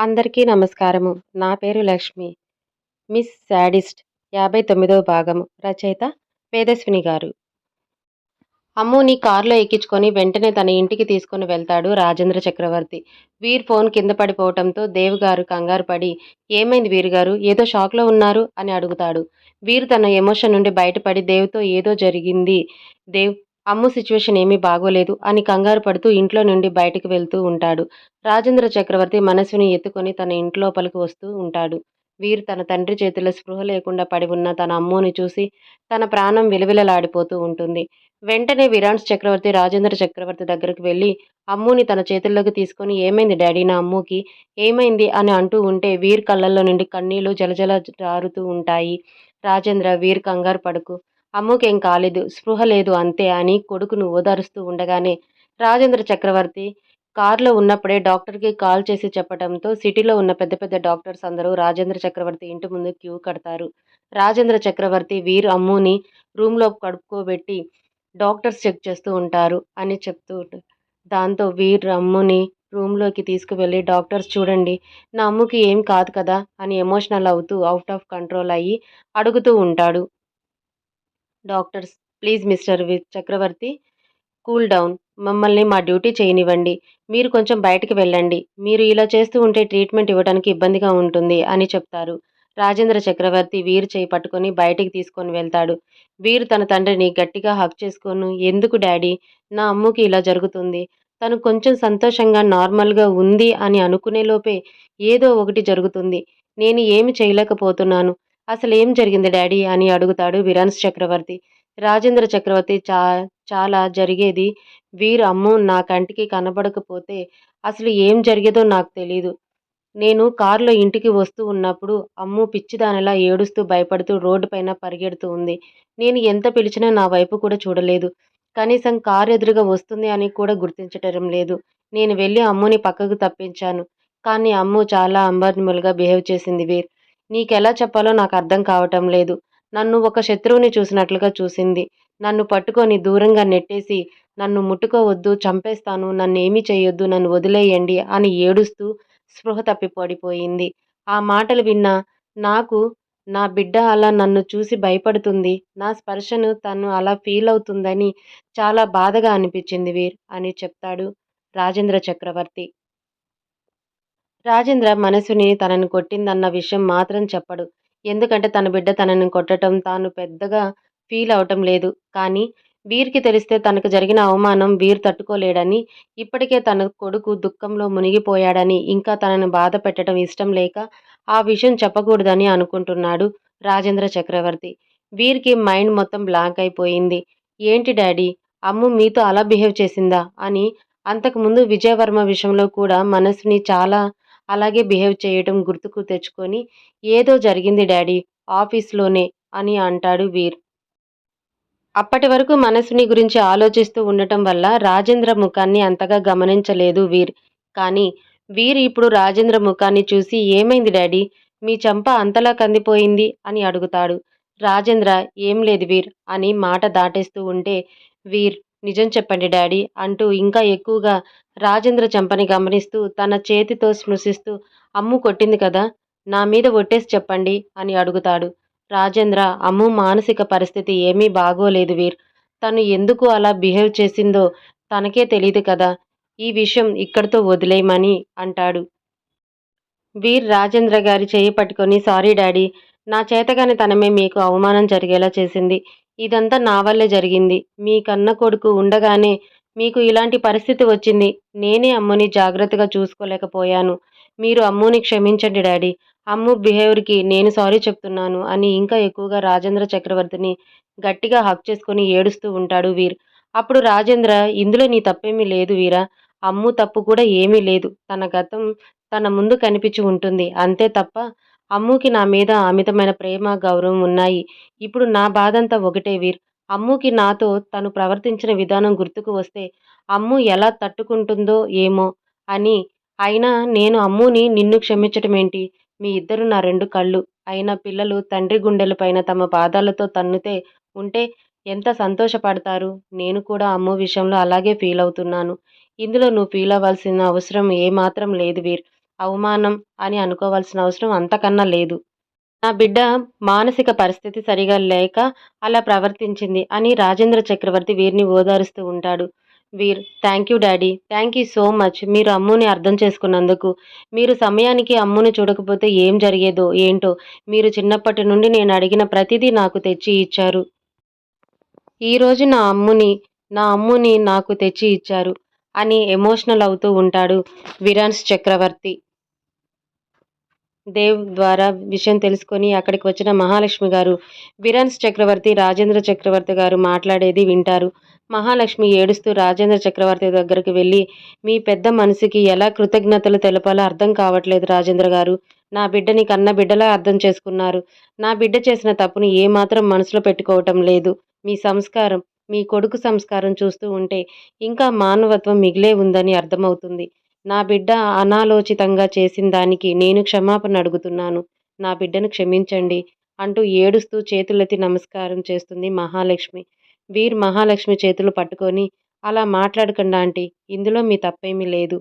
అందరికీ నమస్కారము. నా పేరు లక్ష్మి. మిస్ శాడిస్ట్ యాభై తొమ్మిదవ భాగము. రచయిత వేదస్విని గారు. అమ్ముని కారులో ఎక్కించుకొని వెంటనే తన ఇంటికి తీసుకుని వెళ్తాడు రాజేంద్ర చక్రవర్తి. వీర్ ఫోన్ కింద పడిపోవటంతో దేవ్ గారు కంగారు పడి ఏమైంది వీర్ గారు? ఏదో షాక్లో ఉన్నారు? అని అడుగుతాడు. వీరు తన ఎమోషన్ నుండి బయటపడి దేవ్తో ఏదో జరిగింది. దేవ్ అమ్ము సిచ్యువేషన్ ఏమీ బాగోలేదు అని కంగారు పడుతూ ఇంట్లో నుండి బయటకు వెళ్తూ ఉంటాడు. రాజేంద్ర చక్రవర్తి మనసుని ఎత్తుకొని తన ఇంట్లోపలికి వస్తూ ఉంటాడు. వీరు తన తండ్రి చేతిలో స్పృహ లేకుండా పడి ఉన్న తన అమ్ముని చూసి తన ప్రాణం విలవిలలాడిపోతూ ఉంటుంది. వెంటనే విరాన్స్ చక్రవర్తి రాజేంద్ర చక్రవర్తి దగ్గరకు వెళ్ళి అమ్ముని తన చేతుల్లోకి తీసుకొని ఏమైంది డాడీ నా అమ్ముకి? ఏమైంది? అని అంటూ ఉంటే వీర్ కళ్ళల్లో నుండి కన్నీళ్ళు జలజల జారుతూ ఉంటాయి. రాజేంద్ర వీర్ కంగారు పడుకు. అమ్ముకేం కాలేదు. స్పృహ లేదు అంతే అని కొడుకును ఓదారుస్తూ ఉండగానే రాజేంద్ర చక్రవర్తి కారులో ఉన్నప్పుడే డాక్టర్కి కాల్ చేసి చెప్పడంతో సిటీలో ఉన్న పెద్ద పెద్ద డాక్టర్స్ అందరూ రాజేంద్ర చక్రవర్తి ఇంటి ముందు క్యూ కడతారు. రాజేంద్ర చక్రవర్తి వీరు అమ్ముని రూమ్లో కడుక్కోబెట్టి డాక్టర్స్ చెక్ చేస్తూ ఉంటారు అని చెప్తూ దాంతో వీరు అమ్ముని రూమ్లోకి తీసుకువెళ్ళి డాక్టర్స్ చూడండి నా అమ్ముకి ఏం కాదు కదా అని ఎమోషనల్ అవుతూ అవుట్ ఆఫ్ కంట్రోల్ అయ్యి అడుగుతూ ఉంటాడు. Doctors please mister Chakravarthi cool down. మమ్మల్ని మా డ్యూటీ చేయనివ్వండి. మీరు కొంచెం బయటికి వెళ్ళండి. మీరు ఇలా చేస్తూ ఉంటే ట్రీట్మెంట్ ఇవ్వడానికి ఇబ్బందిగా ఉంటుంది అని చెప్తారు. రాజేంద్ర చక్రవర్తి వీరు చేయి పట్టుకొని బయటికి తీసుకొని వెళ్తాడు. వీరు తన తండ్రిని గట్టిగా హక్ చేసుకోను ఎందుకు డాడీ? నా అమ్ముకి ఇలా జరుగుతుంది. తను కొంచెం సంతోషంగా నార్మల్గా ఉంది అని అనుకునే లోపే ఏదో ఒకటి జరుగుతుంది. నేను ఏమి చేయలేకపోతున్నాను. అసలు ఏం జరిగింది డాడీ అని అడుగుతాడు విరాన్స్ చక్రవర్తి. రాజేంద్ర చక్రవర్తి చా చాలా జరిగేది. వీరు అమ్ము నా కంటికి కనబడకపోతే అసలు ఏం జరిగేదో నాకు తెలీదు. నేను కారులో ఇంటికి వస్తూ ఉన్నప్పుడు అమ్ము పిచ్చిదానిలా ఏడుస్తూ భయపడుతూ రోడ్డు పైన పరిగెడుతూ ఉంది. నేను ఎంత పిలిచినా నా వైపు కూడా చూడలేదు. కనీసం కారు ఎదురుగా వస్తుంది అని కూడా గుర్తించటం లేదు. నేను వెళ్ళి అమ్ముని పక్కకు తప్పించాను. కానీ అమ్ము చాలా అంబర్నిములుగా బిహేవ్ చేసింది వీర్. నీకెలా చెప్పాలో నాకు అర్థం కావటం లేదు. నన్ను ఒక శత్రువుని చూసినట్లుగా చూసింది. నన్ను పట్టుకొని దూరంగా నెట్టేసి నన్ను ముట్టుకోవద్దు చంపేస్తాను నన్ను ఏమీ చేయొద్దు నన్ను వదిలేయండి అని ఏడుస్తూ స్పృహ తప్పి పడిపోయింది ఆ మాటలు విన్నా నాకు నా బిడ్డ అలా నన్ను చూసి భయపడుతుంది. నా స్పర్శను తను అలా ఫీల్ అవుతుందని చాలా బాధగా అనిపించింది వీర్ అని చెప్తాడు రాజేంద్ర చక్రవర్తి. రాజేంద్ర మనసుని తనని కొట్టిందన్న విషయం మాత్రం చెప్పడు. ఎందుకంటే తన బిడ్డ తనని కొట్టడం తాను పెద్దగా ఫీల్ అవటం లేదు. కానీ వీరికి తెలిస్తే తనకు జరిగిన అవమానం వీరు తట్టుకోలేడని ఇప్పటికే తన కొడుకు దుఃఖంలో మునిగిపోయాడని ఇంకా తనను బాధ పెట్టడం ఇష్టం లేక ఆ విషయం చెప్పకూడదని అనుకుంటున్నాడు రాజేంద్ర చక్రవర్తి. వీరికి మైండ్ మొత్తం బ్లాంక్ అయిపోయింది. ఏంటి డాడీ? అమ్ము మీతో అలా బిహేవ్ చేసిందా? అని అంతకుముందు విజయవర్మ విషయంలో కూడా మనసుని చాలా అలాగే బిహేవ్ చేయటం గుర్తుకు తెచ్చుకొని ఏదో జరిగింది డాడీ ఆఫీస్లోనే అని అంటాడు వీర్. అప్పటి వరకు మనసుని గురించి ఆలోచిస్తూ ఉండటం వల్ల రాజేంద్ర ముఖాన్ని అంతగా గమనించలేదు వీర్. కానీ వీర్ ఇప్పుడు రాజేంద్ర ముఖాన్ని చూసి ఏమైంది డాడీ? మీ చంప అంతలా కందిపోయింది అని అడుగుతాడు. రాజేంద్ర ఏం లేదు వీర్ అని మాట దాటేస్తూ ఉంటే వీర్ నిజం చెప్పండి డాడీ అంటూ ఇంకా ఎక్కువగా రాజేంద్ర చెంపని గమనిస్తూ తన చేతితో స్పృశిస్తూ అమ్ము కొట్టింది కదా నా మీద ఒట్టేసి చెప్పండి అని అడుగుతాడు. రాజేంద్ర అమ్ము మానసిక పరిస్థితి ఏమీ బాగోలేదు వీర్. తను ఎందుకు అలా బిహేవ్ చేసిందో తనకే తెలియదు కదా ఈ విషయం ఇక్కడితో వదిలేయమని అంటాడు. వీర్ రాజేంద్ర గారి చేయి పట్టుకొని సారీ డాడీ నా చేతగాని తనమే మీకు అవమానం జరిగేలా చేసింది. ఇదంతా నా వల్లే జరిగింది. మీ కన్న కొడుకు ఉండగానే మీకు ఇలాంటి పరిస్థితి వచ్చింది. నేనే అమ్ముని జాగ్రత్తగా చూసుకోలేకపోయాను. మీరు అమ్ముని క్షమించండి డాడీ. అమ్ము బిహేవియర్కి నేను సారీ చెప్తున్నాను అని ఇంకా ఎక్కువగా రాజేంద్ర చక్రవర్తిని గట్టిగా హక్ చేసుకొని ఏడుస్తూ ఉంటాడు వీర్. అప్పుడు రాజేంద్ర ఇందులో నీ తప్పేమీ లేదు వీరా. అమ్ము తప్పు కూడా ఏమీ లేదు. తన గతం తన ముందు కనిపించి ఉంటుంది. అంతే తప్ప అమ్ముకి నా మీద అమితమైన ప్రేమ గౌరవం ఉన్నాయి. ఇప్పుడు నా బాధంతా ఒకటే వీర్. అమ్ముకి నాతో తను ప్రవర్తించిన విధానం గుర్తుకు వస్తే అమ్ము ఎలా తట్టుకుంటుందో ఏమో అని. అయినా నేను అమ్ముని నిన్ను క్షమించటమేంటి? మీ ఇద్దరు నా రెండు కళ్ళు. అయినా పిల్లలు తండ్రి గుండెలపైన తమ పాదాలతో తన్నుతే ఉంటే ఎంత సంతోషపడతారు? నేను కూడా అమ్ము విషయంలో అలాగే ఫీల్ అవుతున్నాను. ఇందులో నువ్వు ఫీల్ అవ్వాల్సిన అవసరం ఏమాత్రం లేదు వీర్. అవమానం అని అనుకోవాల్సిన అవసరం అంతకన్నా లేదు. నా బిడ్డ మానసిక పరిస్థితి సరిగా లేక అలా ప్రవర్తించింది అని రాజేంద్ర చక్రవర్తి వీరిని ఓదారుస్తూ ఉంటాడు. Veer thank you daddy. Thank you so much. మీరు అమ్ముని అర్థం చేసుకున్నందుకు. మీరు సమయానికి అమ్ముని చూడకపోతే ఏం జరిగేదో ఏంటో మీరు చిన్నప్పటి నుండి నేను అడిగిన ప్రతిదీ నాకు తెచ్చి ఇచ్చారు. ఈరోజు నా అమ్ముని నా అమ్ముని నాకు తెచ్చి ఇచ్చారు. అని ఎమోషనల్ అవుతూ ఉంటాడు విరాన్స్ చక్రవర్తి. దేవ్ ద్వారా విషయం తెలుసుకొని అక్కడికి వచ్చిన మహాలక్ష్మి గారు విరాన్స్ చక్రవర్తి రాజేంద్ర చక్రవర్తి గారు మాట్లాడేది వింటారు. మహాలక్ష్మి ఏడుస్తూ రాజేంద్ర చక్రవర్తి దగ్గరికి వెళ్ళి మీ పెద్ద మనసుకి ఎలా కృతజ్ఞతలు తెలపాలో అర్థం కావట్లేదు రాజేంద్ర గారు. నా బిడ్డని కన్న బిడ్డలా అర్థం చేసుకున్నారు. నా బిడ్డ చేసిన తప్పును ఏమాత్రం మనసులో పెట్టుకోవటం లేదు. మీ సంస్కారం మీ కొడుకు సంస్కారం చూస్తూ ఉంటే ఇంకా మానవత్వం మిగిలే ఉందని అర్థమవుతుంది. నా బిడ్డ అనాలోచితంగా చేసిన దానికి నేను క్షమాపణ అడుగుతున్నాను. నా బిడ్డను క్షమించండి అంటూ ఏడుస్తూ చేతులెత్తి నమస్కారం చేస్తుంది మహాలక్ష్మి. వీర్ మహాలక్ష్మి చేతులు పట్టుకొని అలా మాట్లాడకండి ఆంటీ ఇందులో మీ తప్పేమీ లేదు.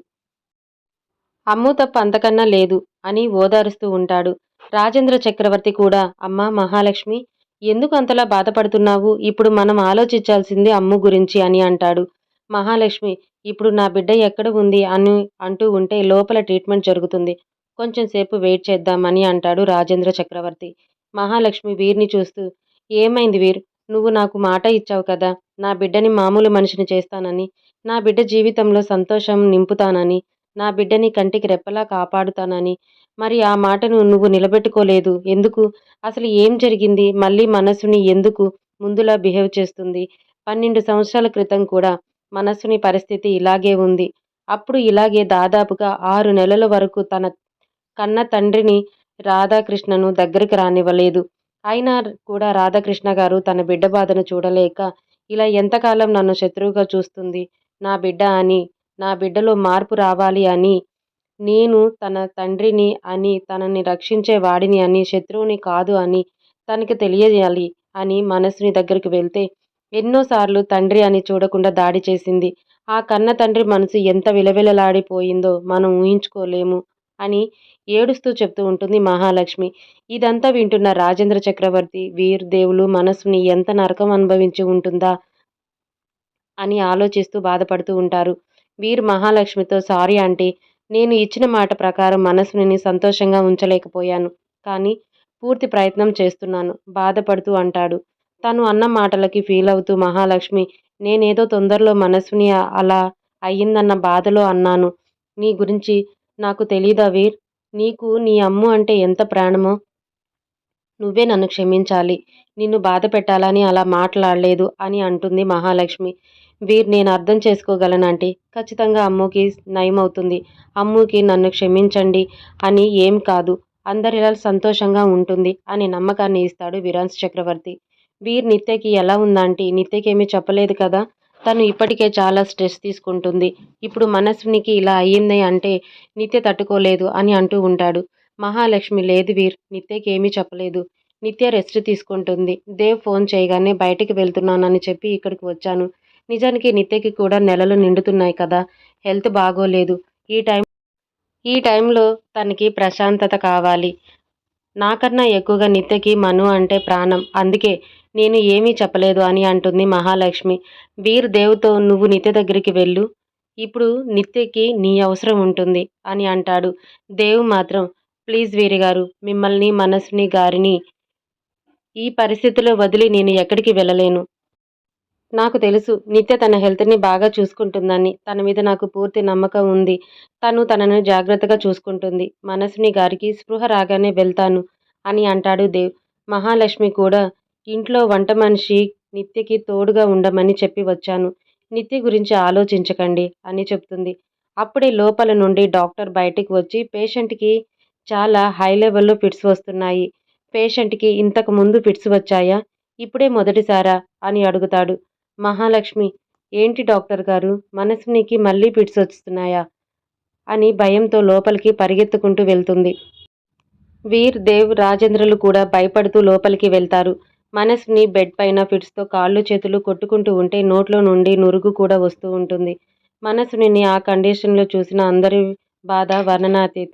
అమ్ము తప్ప అంతకన్నా లేదు అని ఓదారుస్తూ ఉంటాడు. రాజేంద్ర చక్రవర్తి కూడా అమ్మ మహాలక్ష్మి ఎందుకు అంతలా బాధపడుతున్నావు? ఇప్పుడు మనం ఆలోచించాల్సింది అమ్ము గురించి అని అంటాడు. మహాలక్ష్మి ఇప్పుడు నా బిడ్డ ఎక్కడ ఉంది అని అంటూ ఉంటే లోపల ట్రీట్మెంట్ జరుగుతుంది. కొంచెం సేపు వెయిట్ చేద్దామని అంటాడు రాజేంద్ర చక్రవర్తి. మహాలక్ష్మి వీరిని చూస్తూ ఏమైంది వీర్? నువ్వు నాకు మాట ఇచ్చావు కదా నా బిడ్డని మామూలు మనిషిని చేస్తానని నా బిడ్డ జీవితంలో సంతోషం నింపుతానని నా బిడ్డని కంటికి రెప్పలా కాపాడుతానని మరి ఆ మాటను నువ్వు నిలబెట్టుకోలేదు. ఎందుకు? అసలు ఏం జరిగింది? మళ్ళీ మనసుని ఎందుకు ముందులా బిహేవ్ చేస్తుంది? పన్నెండు సంవత్సరాల క్రితం కూడా మనసుని పరిస్థితి ఇలాగే ఉంది. అప్పుడు ఇలాగే దాదాపుగా ఆరు నెలల వరకు తన కన్న తండ్రిని రాధాకృష్ణను దగ్గరికి రానివ్వలేదు. అయినా కూడా రాధాకృష్ణ గారు తన బిడ్డ బాధను చూడలేక ఇలా ఎంతకాలం నన్ను శత్రువుగా చూస్తుంది? నా బిడ్డ అని నా బిడ్డలో మార్పు రావాలి అని నేను తన తండ్రిని అని తనని రక్షించే వాడిని అని శత్రువుని కాదు అని తనకి తెలియజేయాలి అని మనసుని దగ్గరికి వెళ్తే ఎన్నోసార్లు తండ్రి అని చూడకుండా దాడి చేసింది. ఆ కన్న తండ్రి మనసు ఎంత విలవిలలాడిపోయిందో మనం ఊహించుకోలేము అని ఏడుస్తూ చెప్తూ ఉంటుంది మహాలక్ష్మి. ఇదంతా వింటున్న రాజేంద్ర చక్రవర్తి వీర్ దేవులు మనసుని ఎంత నరకం అనుభవించి ఉంటుందా అని ఆలోచిస్తూ బాధపడుతూ ఉంటారు. వీర్ మహాలక్ష్మితో సారీ అంటే నేను ఇచ్చిన మాట ప్రకారం మనసుని సంతోషంగా ఉంచలేకపోయాను. కానీ పూర్తి ప్రయత్నం చేస్తున్నాను. బాధపడుతూ అంటాడు. తను అన్న మాటలకి ఫీల్ అవుతూ మహాలక్ష్మి నేనేదో తొందరలో మనసుని అలా అయ్యిందన్న బాధలో అన్నాను. నీ గురించి నాకు తెలీదా వీర్? నీకు నీ అమ్ము అంటే ఎంత ప్రాణమో? నువ్వే నన్ను క్షమించాలి. నిన్ను బాధ పెట్టాలని అలా మాట్లాడలేదు అని అంటుంది మహాలక్ష్మి. వీర్ నేను అర్థం చేసుకోగలనంటే ఖచ్చితంగా అమ్ముకి నయమవుతుంది. అమ్ముకి నన్ను క్షమించండి అని ఏం కాదు. అందరిలా సంతోషంగా ఉంటుంది అని నమ్మకాన్ని ఇస్తాడు విరాన్స్ చక్రవర్తి. వీర్ నిత్యకి ఎలా ఉందంటే నిత్యకేమీ చెప్పలేదు కదా? తను ఇప్పటికే చాలా స్ట్రెస్ తీసుకుంటుంది. ఇప్పుడు మనస్వినికి ఇలా అయ్యింది అంటే నిత్య తట్టుకోలేదు అని అంటూ ఉంటాడు. మహాలక్ష్మి లేదు వీర్ నిత్యకి ఏమీ చెప్పలేదు. నిత్య రెస్ట్ తీసుకుంటుంది. దేవ్ ఫోన్ చేయగానే బయటికి వెళ్తున్నానని చెప్పి ఇక్కడికి వచ్చాను. నిజానికి నిత్యకి కూడా నెలలు నిండుతున్నాయి కదా. హెల్త్ బాగోలేదు. ఈ టైం ఈ టైంలో తనకి ప్రశాంతత కావాలి. నాకన్నా ఎక్కువగా నిత్యకి మను అంటే ప్రాణం. అందుకే నేను ఏమీ చెప్పలేదు అని అంటుంది మహాలక్ష్మి. వీర్ దేవుతో నువ్వు నిత్య దగ్గరికి వెళ్ళు. ఇప్పుడు నిత్యకి నీ అవసరం ఉంటుంది అని అంటాడు. దేవు మాత్రం ప్లీజ్ వీరి గారు మిమ్మల్ని మనసుని గారిని ఈ పరిస్థితిలో వదిలి నేను ఎక్కడికి వెళ్ళలేను. నాకు తెలుసు నిత్య తన హెల్త్ని బాగా చూసుకుంటుందని. తన మీద నాకు పూర్తి నమ్మకం ఉంది. తను తనను జాగ్రత్తగా చూసుకుంటుంది. మనసుని గారికి స్పృహ రాగానే వెళ్తాను అని అంటాడు దేవ్. మహాలక్ష్మి కూడా ఇంట్లో వంట మనిషి నిత్యకి తోడుగా ఉండమని చెప్పి వచ్చాను. నిత్య గురించి ఆలోచించకండి అని చెప్తుంది. అప్పుడే లోపల నుండి డాక్టర్ బయటికి వచ్చి పేషెంట్కి చాలా హై లెవెల్లో ఫిట్స్ వస్తున్నాయి. పేషెంట్కి ఇంతకు ముందు ఫిట్స్ వచ్చాయా? ఇప్పుడే మొదటిసారా? అని అడుగుతాడు. మహాలక్ష్మి ఏంటి డాక్టర్ గారు? మనస్వినికి మళ్ళీ ఫిట్స్ వస్తున్నాయా అని భయంతో లోపలికి పరిగెత్తుకుంటూ వెళ్తుంది. వీర్ దేవ్ రాజేంద్రలు కూడా భయపడుతూ లోపలికి వెళ్తారు. మనస్ని బెడ్ పైన ఫిట్స్తో కాళ్ళు చేతులు కొట్టుకుంటూ ఉంటే నోట్లో నుండి నురుగు కూడా వస్తూ ఉంటుంది. మనసుని ఆ కండిషన్లో చూసిన అందరి బాధ వర్ణనాతీతం.